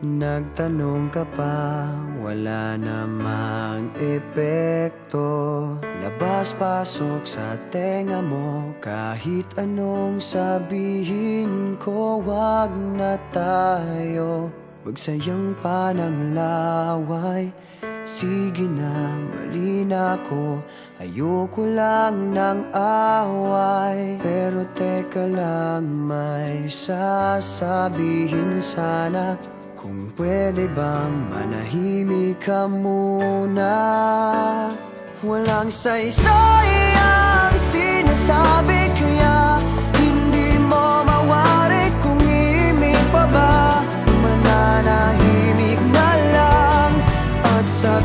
Nagtanong ka pa, wala namang epekto. Labas-pasok sa tenga mo Kahit anong sabihin ko Wag na tayo. Magsayang pa ng laway. Sige na, mali na ako. Ayoko lang ng away. Pero teka lang, may sasabihin sana Kung pwede bang manahimik ka muna. Walang saysay ang sinasabi Kaya hindi mo mawari kung imig pa ba. Mananahimik na lang At sa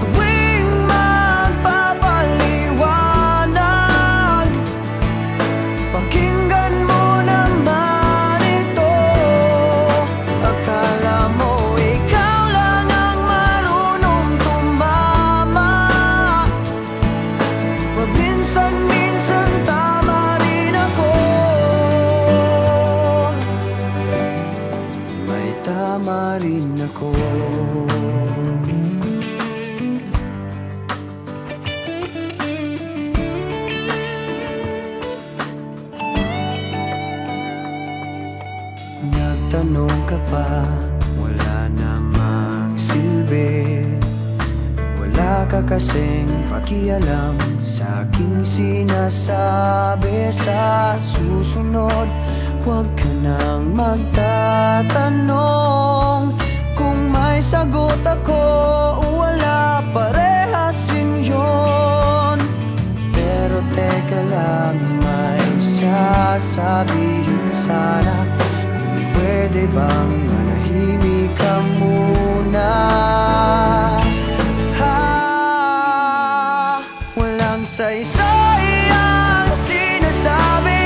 May tama rin ako. Nagtanong ka pa, wala namang silbi Wala ka kasing pakialam sa aking sinasabi. Sa susunod, Huwag ka nang magtatanong Kung may sagot ako o wala Parehas rin yun. Pero teka lang May sasabihin sana Kung pwede bang manahimik ka muna. Ha Walang saysay ang sinasabi.